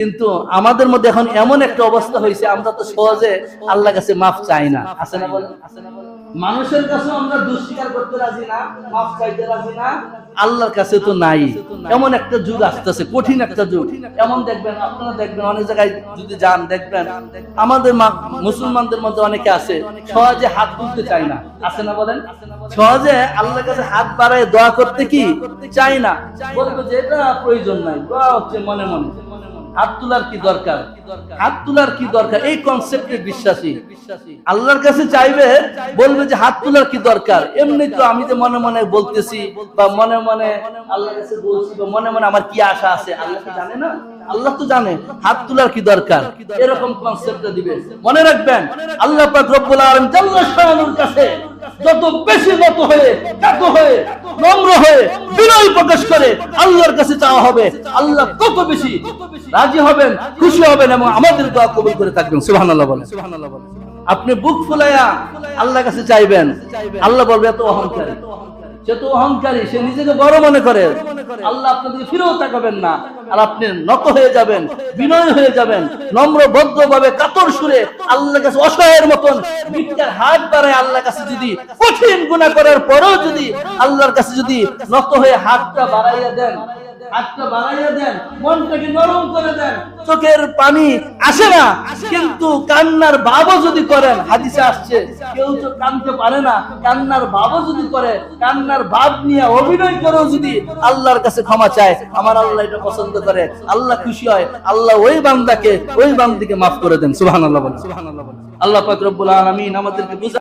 কিন্তু আমাদের মধ্যে এখন এমন একটা অবস্থা হয়েছে, আমরা তো সহজে আল্লাহ কাছে মাফ চাই না। আছে না বলেন? মানুষের কাছে আমরা দুঃস্বীকার করতে রাজি না, মাফ চাইতে রাজি না, আল্লাহর কাছে তো নাই। এমন একটা যুগ আসতেছে, কঠিন একটা যুগ। এমন দেখবেন, আপনারা দেখবেন, অনেক জায়গায় যদি যান, দেখবেন, আমাদের মুসলমানদের মধ্যে অনেকে আছে, সহজে হাত তুলতে চায় না। আছে না বলেন? সহজে আল্লাহর কাছে হাত বাড়ায় দোয়া করতে কি? চাই না। বলব যে, এটা প্রয়োজন নাই। দোয়া হচ্ছে মনে মনে। হাত তোলার কি দরকার? হাত তোলার কি দরকার? এই কনসেপ্টে বিশ্বাসী। আল্লাহর কাছে চাইবে, বলবে যে হাত তোলার কি দরকার? এমনি তো আমি যে মনে মনে বলতেছি বা মনে মনে আল্লাহর কাছে বলছি বা মনে মনে আমার কি আশা আছে, আল্লাহ জানে না? আল্লাহ তো জানে হাত তোলার কি দরকার। এরকম কনসেপ্টটা দিবে। মনে রাখবেন, আল্লাহ পাক রব্বুল আলামিন শানুর কাছে যত বেশি নত হয়ে কাত হয়ে, নম্র হয়ে বিনয় প্রকাশ করে আল্লাহর কাছে চাওয়া হবে, আল্লাহ তত বেশি রাজি হবেন, খুশি হবেন এবং আমাদের দোয়া কবুল করে থাকবেন। সুবহানাল্লাহ বলেন। আপনি বুক ফুলাইয়া আল্লাহর কাছে চাইবেন, আল্লাহ বলবে, এত অহংকারী। সে তো অহংকারী, সে নিজেকে বড় মনে করে। আল্লাহ আপনাদের ফিরেও তাকাবেন না। আর আপনি নত হয়ে যাবেন, বিনয় হয়ে যাবেন নম্র ভদ্র ভাবে কাতর সুরে আল্লাহ কাছে অসহায়ের মতন মিথ্যার হাত বাড়ায় আল্লাহর কাছে যদি কঠিন গুণা করার পরেও যদি আল্লাহর কাছে যদি নত হয়ে হাতটা বাড়াইয়া দেন হাতটা বাড়াইয়া দেন মনটাকে নরম করে দেন। চোখের পানি আসে না কিন্তু কান্নার ভাবও যদি করেন হাদিসে আসছে কেউ তো কানতে পারে না কান্নার ভাবও যদি করে কান্নার ভাব নিয়ে অভিনয় করেও যদি আল্লাহর কাছে ক্ষমা চায় আমার আল্লাহ এটা পছন্দ করে। আল্লাহ খুশি হয় আল্লাহ ওই বান্দাকে ওই বান্দিকে মাফ করে দেন সুবহানাল্লাহ বলেন। আল্লাহ পাক রব্বুল আলামিন আমাদেরকে বুঝা